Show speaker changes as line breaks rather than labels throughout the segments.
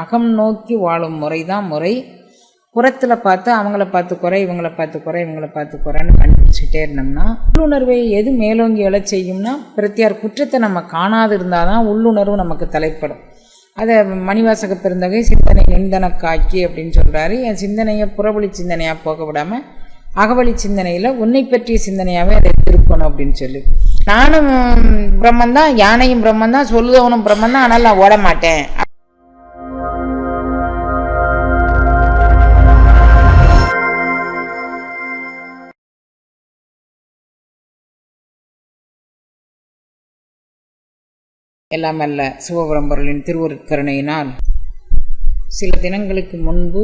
அகம் நோக்கி வாழும் முறை தான் முறை. புறத்தில் பார்த்து அவங்கள பார்த்து குறை இவங்கள பார்த்து குறை இவங்கள பார்த்து குறைன்னு கண்டுபிடிச்சிட்டே இருந்தோம்னா உள்ளுணர்வை எது மேலோங்கி எழ செய்யும்னா பிரத்தியார் குற்றத்தை நம்ம காணாது இருந்தால் தான் உள்ளுணர்வு நமக்கு தலைப்படும். அதை மணிவாசக பெருந்தகை சிந்தனை நிந்தனக்காக்கி அப்படின்னு சொல்கிறாரு என் சிந்தனையை புறவழி சிந்தனையாக போக விடாமல் அகவழி சிந்தனையில் உன்னை பற்றிய சிந்தனையாகவே அதை இருக்கணும் அப்படின்னு சொல்லி. நானும் பிரம்மன் தான் யானையும் பிரம்மன் தான் சொல்லுதவனும் பிரம்மன் தான் ஆனால் நான் ஓட மாட்டேன் எல்லாம் அல்ல சிவபரம்பொருளின் திருவருட்கருணையினால் சில தினங்களுக்கு முன்பு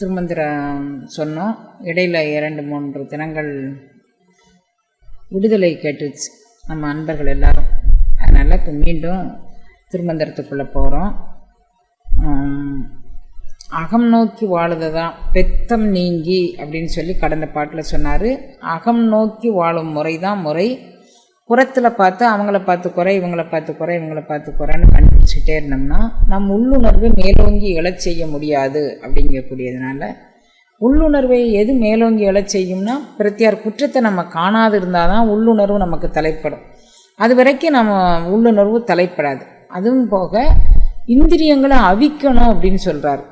திருமந்திரம் சொன்னோம். இடையில் இரண்டு மூன்று தினங்கள் விடுதலை கேட்டுச்சு. நம்ம அன்பர்கள் எல்லாரும். அதனால் இப்போ மீண்டும் திருமந்திரத்துக்குள்ளே போகிறோம் அகம் நோக்கி வாழுது தான் பெத்தம் நீங்கி அப்படின்னு சொல்லி கடந்த பாட்டில் சொன்னார். அகம் நோக்கி வாழும் முறை தான் முறை. புறத்தில் பார்த்து அவங்கள பார்த்து குறை இவங்கள பார்த்து குறை இவங்கள பார்த்து குறைன்னு கண்டுபிடிச்சிட்டே இருந்தோம்னா நம் உள்ளுணர்வு மேலோங்கி எழச் செய்ய முடியாது அப்படிங்கக்கூடியதுனால உள்ளுணர்வை எது மேலோங்கி எழச் செய்யும்னா பிரத்தியார் குற்றத்தை நம்ம காணாது இருந்தால் தான் உள்ளுணர்வு நமக்கு தலைப்படும். அது வரைக்கும் நம்ம உள்ளுணர்வு தலைப்படாது. அதுவும் போக இந்திரியங்களை அவிக்கணும் அப்படின்னு சொல்கிறார்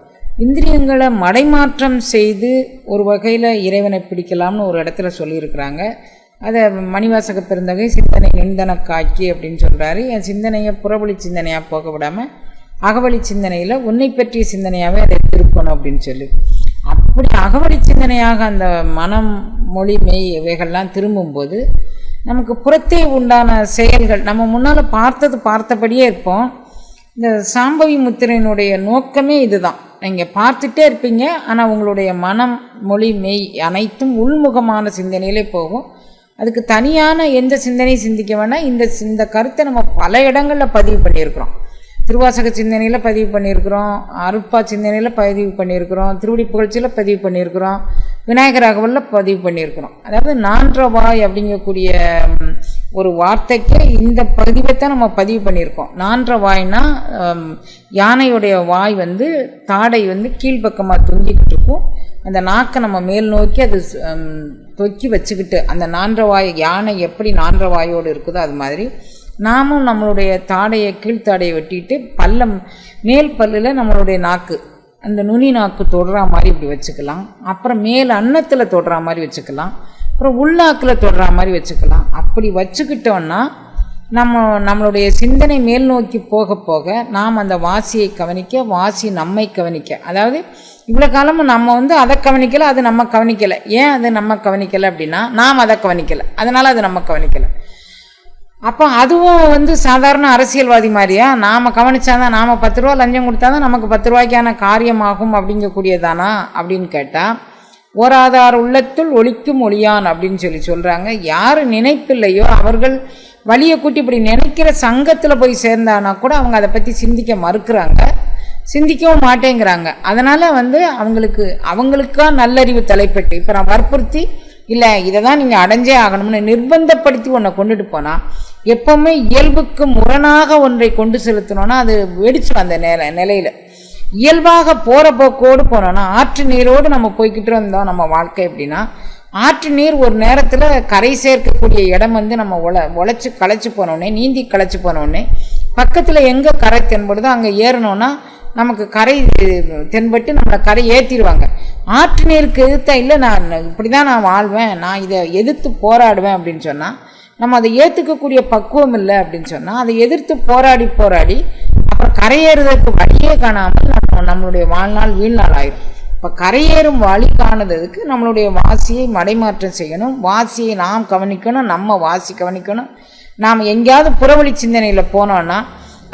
இந்திரியங்களை மடைமாற்றம் செய்து ஒரு வகையில் இறைவனை பிடிக்கலாம்னு ஒரு இடத்துல சொல்லியிருக்கிறாங்க. அதை மணிவாசக பெருந்தகை சிந்தனை நிந்தனக்காக்கி அப்படின்னு சொல்கிறாரு என் சிந்தனையை புறவழி சிந்தனையாக போக விடாமல் அகவழி சிந்தனையில் உன்னை பற்றிய சிந்தனையாகவே அதை திருப்பணும் அப்படின்னு சொல்லி. அப்படி அகவழி சிந்தனையாக அந்த மனம் மொழி மெய் இவைகள்லாம் திரும்பும்போது நமக்கு புறத்தே உண்டான செயல்கள் நம்ம முன்னால் பார்த்தது பார்த்தபடியே இருப்போம். இந்த சாம்பவி முத்திரையினுடைய நோக்கமே இதுதான். நீங்கள் பார்த்துட்டே இருப்பீங்க ஆனால் உங்களுடைய மனம் மொழி மெய் அனைத்தும் உள்முகமான சிந்தனையிலே போகும். அதுக்கு தனியான எந்த சிந்தனையும் சிந்திக்க வேண்டாம் இந்த இந்த கருத்தை நம்ம பல இடங்களில் பதிவு பண்ணியிருக்கிறோம். திருவாசக சிந்தனையில் பதிவு பண்ணியிருக்கிறோம். அருப்பா சிந்தனையில் பதிவு பண்ணியிருக்கிறோம். திருவடி புகழ்ச்சியில் பதிவு பண்ணியிருக்கிறோம். விநாயகர் அகவலில் பதிவு பண்ணியிருக்கிறோம். அதாவது நான்றவாய் அப்படிங்கக்கூடிய ஒரு வார்த்தைக்கு இந்த பதிவைத்தான் நம்ம பதிவு பண்ணியிருக்கோம். நான்ற வாய்னா யானையுடைய வாய் வந்து தாடை வந்து கீழ்ப்பக்கமாக தொங்கிக்கிட்டு இருக்கும். அந்த நாக்கை நம்ம மேல் நோக்கி அது தொக்கி வச்சுக்கிட்டு அந்த நான்ற வாய் யானை எப்படி நான்ற வாயோடு இருக்குதோ அது மாதிரி நாமும் நம்மளுடைய தாடையை கீழ்த்தாடையை வெட்டிட்டு பல்லம் மேல் பல்லில் நம்மளுடைய நாக்கு அந்த நுனி நாக்கு தொடுற மாதிரி இப்படி வச்சுக்கலாம். அப்புறம் மேல் அன்னத்தில் தொடுற மாதிரி வச்சுக்கலாம். அப்புறம் உள்ளாக்கில் தொடுற மாதிரி வச்சுக்கலாம். அப்படி வச்சுக்கிட்டோன்னா நம்ம நம்மளுடைய சிந்தனை மேல் நோக்கி போக போக நாம் அந்த வாசியை கவனிக்க வாசி நம்மை கவனிக்க. அதாவது இவ்வளோ காலமும் நம்ம வந்து அதை கவனிக்கலை அது நம்ம கவனிக்கலை. ஏன் அது நம்ம கவனிக்கலை அப்படின்னா நாம் அதை கவனிக்கலை. அதனால் அது நம்ம கவனிக்கலை. அப்போ அதுவும் வந்து சாதாரண அரசியல்வாதி மாதிரியா? நாம் கவனித்தாதான் நாம் பத்து ரூபா லஞ்சம் கொடுத்தா தான் நமக்கு பத்து ரூபாய்க்கான காரியமாகும் அப்படிங்கக்கூடியதானா? அப்படின்னு கேட்டால் ஓராதார் உள்ளத்துள் ஒழிக்கும் ஒளியான் அப்படின்னு சொல்லி சொல்கிறாங்க யார் நினைப்பில்லையோ அவர்கள் வழியை கூட்டி இப்படி நினைக்கிற சங்கத்தில் போய் சேர்ந்தானா கூட அவங்க அதை பற்றி சிந்திக்க மறுக்கிறாங்க. சிந்திக்கவும் மாட்டேங்கிறாங்க. அதனால் வந்து அவங்களுக்கு அவங்களுக்கா நல்லறிவு தலைப்பட்டு இப்போ நான் வற்புறுத்தி இல்லை இதை தான் நீங்கள் அடைஞ்சே ஆகணும்னு நிர்பந்தப்படுத்தி ஒன்றை கொண்டுட்டு போனால் எப்போவுமே இயல்புக்கு முரணாக ஒன்றை கொண்டு செலுத்தணும்னா அது வெடிச்சிடும் அந்த நில நிலையில். இயல்பாக போகிற போக்கோடு போனோன்னா ஆற்று நீரோடு நம்ம போய்கிட்டு இருந்தோம் நம்ம வாழ்க்கை எப்படின்னா ஆற்று நீர் ஒரு நேரத்தில் கரை சேர்க்கக்கூடிய இடம் வந்து நம்ம உழ உழைச்சி களைச்சி போனோடனே நீந்தி களைச்சி போனோடனே பக்கத்தில் எங்கே கரை தென்படுதோ அங்கே ஏறணும்னா நமக்கு கரை தென்பட்டு நம்மளை கரை ஏற்றிடுவாங்க ஆற்று நீருக்கு எதிர்த்தா இல்லை நான் இப்படி தான் நான் வாழ்வேன் நான் இதை எதிர்த்து போராடுவேன் அப்படின்னு சொன்னால் நம்ம அதை ஏற்றுக்கக்கூடிய பக்குவம் இல்லை அப்படின்னு சொன்னால் அதை எதிர்த்து போராடி போராடி கரையேறுவதற்கு வழியே காணாமல் நம்ம நம்மளுடைய வாழ்நாள் வீழ்நாள் ஆயிடும் இப்போ கரையேறும் வழி காணுறதுக்கு நம்மளுடைய வாசியை மடைமாற்றம் செய்யணும். வாசியை நாம் கவனிக்கணும் நம்ம வாசி கவனிக்கணும். நாம் எங்கேயாவது புறவழி சிந்தனையில் போனோன்னா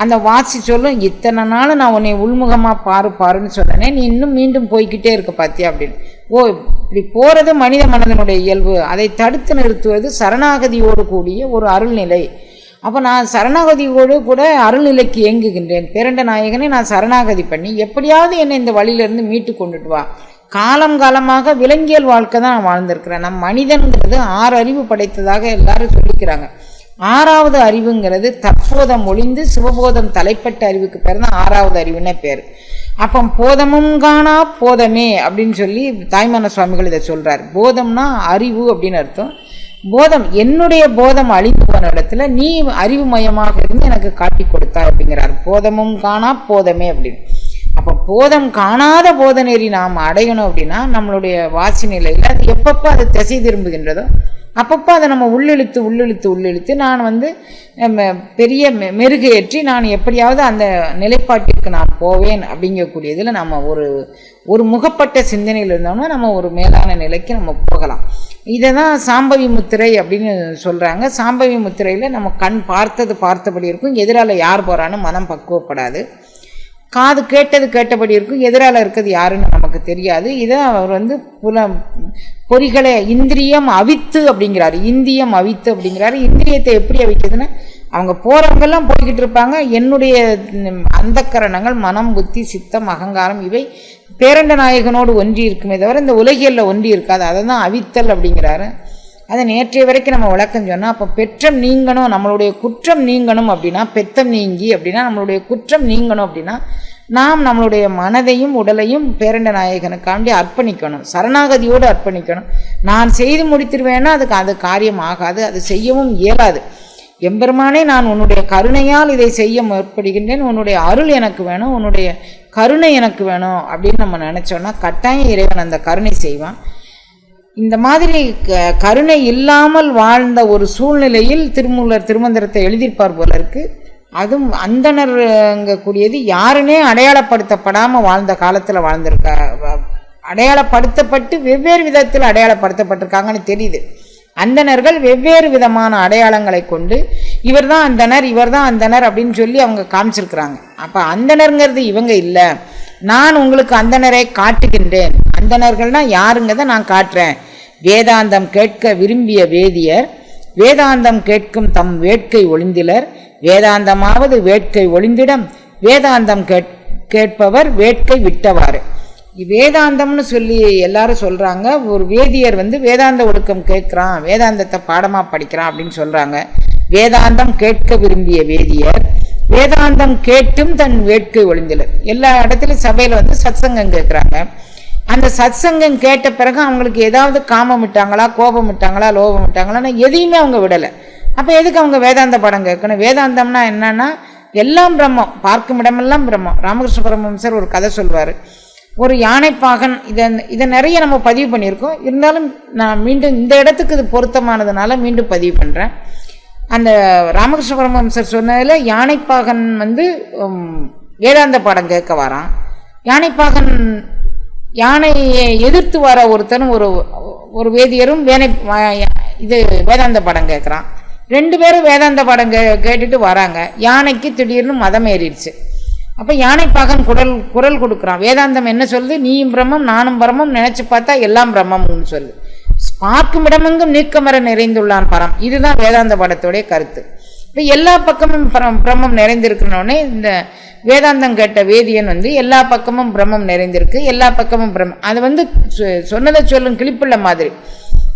அந்த வாசி சொல்லும் இத்தனை நாள் நான் உன்னை உள்முகமாக பாரு பாருன்னு சொன்னேனே நீ இன்னும் மீண்டும் போய்கிட்டே இருக்க பார்த்தியா அப்படின்னு. ஓ இப்படி போகிறது மனித மனதனுடைய இயல்பு. அதை தடுத்து நிறுத்துவது சரணாகதியோடு கூடிய ஒரு அருள்நிலை. அப்போ நான் சரணாகதியோடு கூட அருள்நிலைக்கு இயங்குகின்றேன் பேரண்ட நாயகனை நான் சரணாகதி பண்ணி எப்படியாவது என்னை இந்த வழியிலேருந்து மீட்டு கொண்டுட்டு வா. காலம் காலமாக விலங்கியல் வாழ்க்கை தான் நான் வாழ்ந்திருக்கிறேன். நம் மனிதன்கிறது ஆறு அறிவு படைத்ததாக எல்லாரும் சொல்லிக்கிறாங்க. ஆறாவது அறிவுங்கிறது தற்போதம் ஒளிந்து சிவபோதம் தலைப்பட்ட அறிவுக்கு பேர் தான் ஆறாவது அறிவுன்னே பேர். அப்போ போதமும் காணா போதமே அப்படின்னு சொல்லி தாய்மான சுவாமிகள் இதை சொல்கிறார் போதம்னா அறிவு அப்படின்னு அர்த்தம். போதம் என்னுடைய போதம் அழிந்து போன இடத்துல நீ அறிவுமயமாக இருந்து எனக்கு காட்டி கொடுத்தாய் அப்படிங்கிறார். போதமும் காணா போதமே அப்படின்னு. அப்போ போதம் காணாத போத நெறி நாம் அடையணும் அப்படின்னா நம்மளுடைய வாசி நிலையில் அது எப்பப்போ அது திசை திரும்புகின்றதோ அப்பப்போ அதை நம்ம உள்ளிழுத்து உள்ளிழுத்து உள்ளிழுத்து நான் வந்து பெரிய மெ மெருகேற்றி நான் எப்படியாவது அந்த நிலைப்பாட்டிற்கு நான் போவேன் அப்படிங்கக்கூடியதில் நம்ம ஒரு ஒரு முகப்பட்ட சிந்தனையில் இருந்தோம்னா நம்ம ஒரு மேலான நிலைக்கு நம்ம போகலாம். இதை தான் சாம்பவி முத்திரை அப்படின்னு சொல்கிறாங்க சாம்பவி முத்திரையில் நம்ம கண் பார்த்தது பார்த்தபடி இருக்கும். எதிரால் யார் போகிறான்னு மனம் பக்குவப்படாது. காது கேட்டது கேட்டபடி இருக்கும். எதிரால் இருக்கிறது யாருன்னு நமக்கு தெரியாது. இதை அவர் வந்து புல பொறிகளை இந்திரியம் அவித்து அப்படிங்கிறாரு. இந்தியம் அவித்து அப்படிங்கிறாரு. இந்திரியத்தை எப்படி அவிக்குதுன்னா அவங்க போகிறவங்கெல்லாம் போய்கிட்டு இருப்பாங்க. என்னுடைய அந்தக்கரணங்கள் மனம் புத்தி சித்தம் அகங்காரம் இவை பேரண்ட நாயகனோடு ஒன்றி இருக்குமே தவிர இந்த உலகியலில் ஒன்றி இருக்காது அதை தான் அவித்தல் அப்படிங்கிறாரு. அதை நேற்றைய வரைக்கும் நம்ம விளக்கம் சொன்னால் அப்போ பெற்றம் நீங்கணும் நம்மளுடைய குற்றம் நீங்கணும் அப்படின்னா பெத்தம் நீங்கி அப்படின்னா நம்மளுடைய குற்றம் நீங்கணும் அப்படின்னா நாம் நம்மளுடைய மனதையும் உடலையும் பேரண்ட நாயகனுக்காண்டி அர்ப்பணிக்கணும். சரணாகதியோடு அர்ப்பணிக்கணும். நான் செய்து முடித்திருவேன்னா அதுக்கு அது காரியம் ஆகாது அது செய்யவும் இயலாது. எம்பெருமானே நான் உன்னுடைய கருணையால் இதை செய்ய முற்படுகின்றேன். உன்னுடைய அருள் எனக்கு வேணும். உன்னுடைய கருணை எனக்கு வேணும் அப்படின்னு நம்ம நினச்சோன்னா கட்டாயம் இறைவன் அந்த கருணை செய்வான். இந்த மாதிரி க கருணை இல்லாமல் வாழ்ந்த ஒரு சூழ்நிலையில் திருமூலர் திருமந்திரத்தை எழுதியிருப்பார் போல இருக்குது அதுவும் அந்தனருங்கக்கூடியது யாருனே அடையாளப்படுத்தப்படாமல் வாழ்ந்த காலத்தில் வாழ்ந்திருக்கா அடையாளப்படுத்தப்பட்டு வெவ்வேறு விதத்தில் அடையாளப்படுத்தப்பட்டிருக்காங்கன்னு தெரியுது. அந்தணர்கள் வெவ்வேறு விதமான அடையாளங்களை கொண்டு இவர் தான் அந்தனர் இவர் தான் அந்தனர் அப்படின்னு சொல்லி அவங்க காமிச்சிருக்கிறாங்க. அப்போ அந்தனருங்கிறது இவங்க இல்லை. நான் உங்களுக்கு அந்தணரை காட்டுகின்றேன். அந்தணர்கள்னா யாருங்கிறத நான் காட்டுறேன். வேதாந்தம் கேட்க விரும்பிய வேதியர் வேதாந்தம் கேட்கும் தம் வேட்கை ஒளிந்திலர் வேதாந்தமாவது வேட்கை ஒளிந்திடம் வேதாந்தம் கேட் கேட்பவர் வேட்கை விட்டவாறு. வேதாந்தம்னு சொல்லி எல்லாரும் சொல்கிறாங்க ஒரு வேதியர் வந்து வேதாந்த ஒழுக்கம் கேட்குறான். வேதாந்தத்தை பாடமாக படிக்கிறான் அப்படின்னு சொல்கிறாங்க வேதாந்தம் கேட்க விரும்பிய வேதியர். வேதாந்தம் கேட்டும் தன் வேட்கை ஒளிந்திலர். எல்லா இடத்துலையும் சபையில் வந்து சத்சங்கம் கேட்குறாங்க. அந்த சத்சங்கம் கேட்ட பிறகு அவங்களுக்கு ஏதாவது காமம் விட்டாங்களா கோபம் விட்டாங்களா லோபம் விட்டாங்களான்னு எதையுமே அவங்க விடலை. அப்போ எதுக்கு அவங்க வேதாந்த படம் கேட்கணும்? வேதாந்தம்னா என்னன்னா எல்லாம் பிரம்மம். பார்க்கும் இடமெல்லாம் பிரம்மம். ராமகிருஷ்ண பரமஹம்சர் ஒரு கதை சொல்வார். ஒரு யானைப்பாகன் இதை இதை நிறைய நம்ம பதிவு பண்ணியிருக்கோம். இருந்தாலும் நான் மீண்டும் இந்த இடத்துக்கு இது பொருத்தமானதுனால மீண்டும் பதிவு பண்ணுறேன் அந்த ராமகிருஷ்ண பரமஹம்சர் சொன்னதில் யானைப்பாகன் வந்து வேதாந்த பாடம் கேட்க வரான். யானைப்பாகன் யானையை எதிர்த்து வர ஒருத்தனும் ஒரு ஒரு வேதியரும் வேனை இது வேதாந்த பாடம் கேட்குறான். ரெண்டு பேரும் வேதாந்த பாடம் கே கேட்டுட்டு வராங்க. யானைக்கு திடீர்னு மதம் ஏறிடுச்சு. அப்போ யானைப்பாகன் குரல் குரல் கொடுக்குறான். வேதாந்தம் என்ன சொல்லுது? நீயும் பிரம்மம் நானும் பிரம்மம் நினச்சி பார்த்தா எல்லாம் பிரம்மம்னு சொல்லு பார்க்கும் இடமெங்கும் நீக்கமர நிறைந்துள்ளான் பரம். இதுதான் வேதாந்த படத்துடைய கருத்து. இப்போ எல்லா பக்கமும் பிரம் பிரம்மம் நிறைந்திருக்கணுன்னே இந்த வேதாந்தம் கேட்ட வேதியன் வந்து எல்லா பக்கமும் பிரம்மம் நிறைந்திருக்கு எல்லா பக்கமும் பிரம்மம் அது வந்து சொ- சொன்னதை சொல்லும் கிளிப்புள்ள மாதிரி.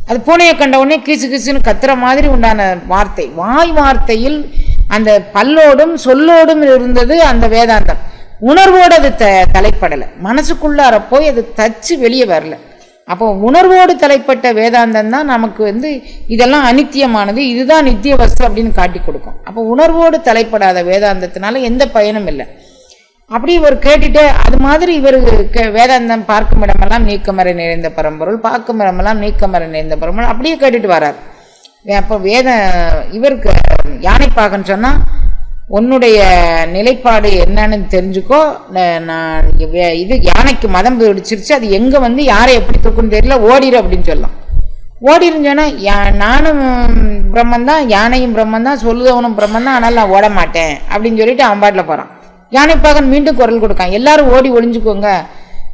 அது பூனையை கண்ட உடனே கீசு கீசுன்னு கத்துற மாதிரி உண்டான வார்த்தை. வாய் வார்த்தையில் அந்த பல்லோடும் சொல்லோடும் இருந்தது அந்த வேதாந்தம். உணர்வோடு அது த தலைப்படலை. மனசுக்குள்ளார போய் அது தச்சு வெளியே வரல. அப்போ உணர்வோடு தலைப்பட்ட வேதாந்தம் தான் நமக்கு வந்து இதெல்லாம் அனித்தியமானது. இதுதான் நித்திய வஸ்து அப்படின்னு காட்டி கொடுக்கும். அப்போ உணர்வோடு தலைப்படாத வேதாந்தத்தினால எந்த பயனும் இல்லை. அப்படி இவர் கேட்டுட்டு அது மாதிரி இவர் கே- வேதாந்தம் பார்க்கும் இடமெல்லாம் நீக்கமர நிறைந்த பரம்பொருள் பார்க்கும் இடமெல்லாம் நீக்கமர நிறைந்த பரம்பொருள் அப்படியே கேட்டுட்டு வரார். அப்போ வேத இவருக்கு யானைப்பாகன்னு சொன்னால் உன்னுடைய நிலைப்பாடு என்னன்னு தெரிஞ்சுக்கோ நான் இது யானைக்கு மதம் பிடிச்சிருச்சு அது எங்கே வந்து யாரை எப்படி தூக்குன்னு தெரியல ஓடிடு அப்படின்னு சொல்லலாம். ஓடிருன்னு சொன்னால் யா நானும் பிரம்மன் தான் யானையும் பிரம்மன் தான் சொல்லுதவனும் பிரம்மன் தான் ஆனால் நான் ஓட மாட்டேன் அப்படின்னு சொல்லிட்டு அவன் பாட்டில் போகிறான் யானைப்பாகன் மீண்டும் குரல் கொடுக்கான். எல்லாரும் ஓடி ஒளிஞ்சுக்கோங்க.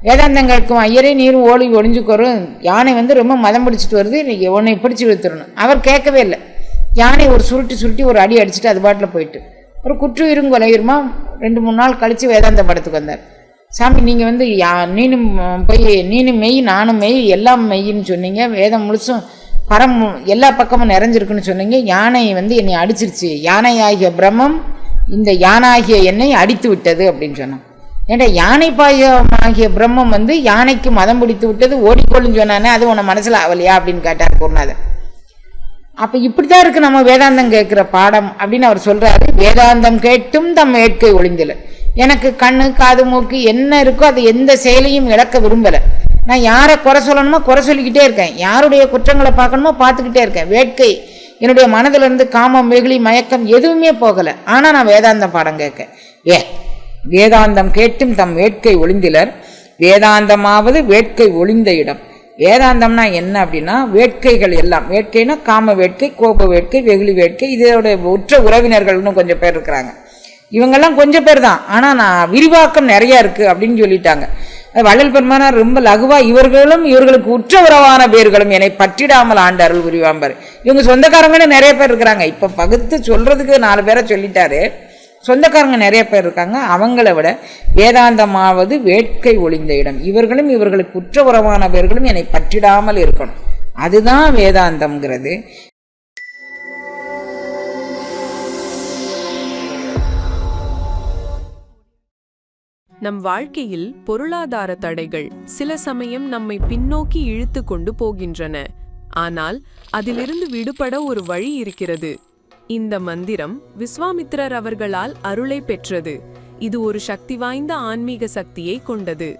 வேதாந்தங்களுக்கும் ஐயரே நீரும் ஓடி ஒளிஞ்சுக்கோரும். யானை வந்து ரொம்ப மதம் பிடிச்சிட்டு வருது இன்றைக்கி உன்னை பிடிச்சி வித்துறணும் அவர் கேட்கவே இல்லை. யானை ஒரு சுருட்டி சுருட்டி ஒரு அடி அடிச்சுட்டு அது பாட்டில் போயிட்டு. ஒரு குற்றுயிரும் கொலையுருமா ரெண்டு மூணு நாள் கழித்து வேதாந்த படத்துக்கு வந்தார். சாமி நீங்கள் வந்து யா நீனும் போய் நீனும் மெய் நானும் மெய் எல்லாம் மெய்ன்னு சொன்னீங்க. வேதம் முழுசும் பரம் எல்லா பக்கமும் நிறைஞ்சிருக்குன்னு சொன்னீங்க. யானை வந்து என்னை அடிச்சிருச்சு. யானை ஆகிய பிரம்மம் இந்த யானாகிய என்னை அடித்து விட்டது அப்படின்னு சொன்னான். ஏன்டா யானை பாயமாகிய பிரம்மம் வந்து யானைக்கு மதம் பிடித்து விட்டது ஓடிக்கொள்ளுன்னு சொன்னானே அது உன மனசில் ஆகலையா அப்படின்னு கேட்டார் குருநாதர். அப்போ இப்படி தான் இருக்கு நம்ம வேதாந்தம் கேட்குற பாடம் அப்படின்னு அவர் சொல்றாரு. வேதாந்தம் கேட்டும் தம் வேட்கை ஒளிந்தல. எனக்கு கண்ணு காது மூக்கு என்ன இருக்கோ அது எந்த செயலையும் இழக்க விரும்பலை. நான் யாரை குறை சொல்லணுமோ குறை சொல்லிக்கிட்டே இருக்கேன். யாருடைய குற்றங்களை பார்க்கணுமோ பார்த்துக்கிட்டே இருக்கேன். வேட்கை என்னுடைய மனதிலிருந்து காமம் வெகுளி மயக்கம் எதுவுமே போகலை. ஆனால் நான் வேதாந்தம் பாடம் கேட்க ஏ வேதாந்தம் கேட்டும் தம் வேட்கை ஒளிந்திலர். வேதாந்தமாவது வேட்கை ஒளிந்த இடம். வேதாந்தம்னா என்ன அப்படின்னா வேட்கைகள் எல்லாம். வேட்கைனா காம வேட்கை கோப வேட்கை வெகுளி வேட்கை இதோட உற்ற உறவினர்கள்னு கொஞ்சம் பேர் இருக்கிறாங்க. இவங்கெல்லாம் கொஞ்சம் பேர் தான். ஆனால் நான் விரிவாக்கம் நிறையா இருக்குது அப்படின்னு சொல்லிட்டாங்க. வள்ளல் பெருமானார் ரொம்ப லகுவாக இவர்களும் இவர்களுக்கு உற்ற உறவான பேர்களும் என்னை பற்றிடாமல் ஆண்டு அருள் இவங்க சொந்தக்காரங்கன்னு நிறைய பேர் இருக்கிறாங்க. இப்போ பகுத்து சொல்கிறதுக்கு நாலு பேரை சொல்லிட்டாரு. சொந்தக்காரங்க நிறைய பேர் இருக்காங்க. அவங்கள விட வேதாந்தமாவது வேட்கை ஒளிந்த இடம். இவர்களும் இவர்களுக்கு உற்ற உறவானவர்களும் என்னை பற்றிடாமல் இருக்கணும். அதுதான் வேதாந்தம்ங்கிறது.
நம் வாழ்க்கையில் பொருளாதார தடைகள் சில சமயம் நம்மை பின்னோக்கி இழுத்து கொண்டு போகின்றன. ஆனால் அதிலிருந்து விடுபட ஒரு வழி இருக்கிறது. இந்த மந்திரம் விஸ்வாமித்திரர் அவர்களால் அருளை பெற்றது. இது ஒரு சக்தி வாய்ந்த ஆன்மீக சக்தியை கொண்டது.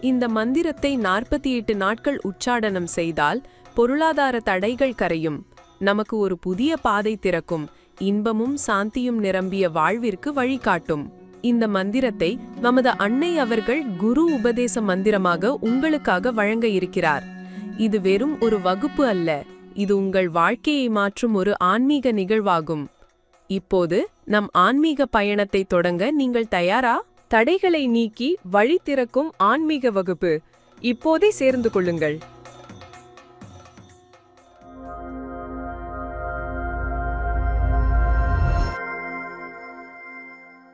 இந்த மந்திரத்தை நாற்பத்தி எட்டு நாட்கள் உச்சாடனம் செய்தால் பொருளாதார தடைகள் கரையும். நமக்கு ஒரு புதிய பாதை திறக்கும். இன்பமும் சாந்தியும் நிரம்பிய வாழ்விற்கு வழிகாட்டும். இந்த மந்திரத்தை நமது அன்னை அவர்கள் குரு உபதேச மந்திரமாக உங்களுக்காக வழங்க இருக்கிறார். இது வெறும் ஒரு வகுப்பு அல்ல. இது உங்கள் வாழ்க்கையை மாற்றும் ஒரு ஆன்மீக நிகழ்வாகும். இப்போது நம் ஆன்மீக பயணத்தை தொடங்க நீங்கள் தயாரா? தடைகளை நீக்கி வழி திறக்கும் ஆன்மீக வகுப்பு. இப்போதே சேர்ந்து கொள்ளுங்கள்.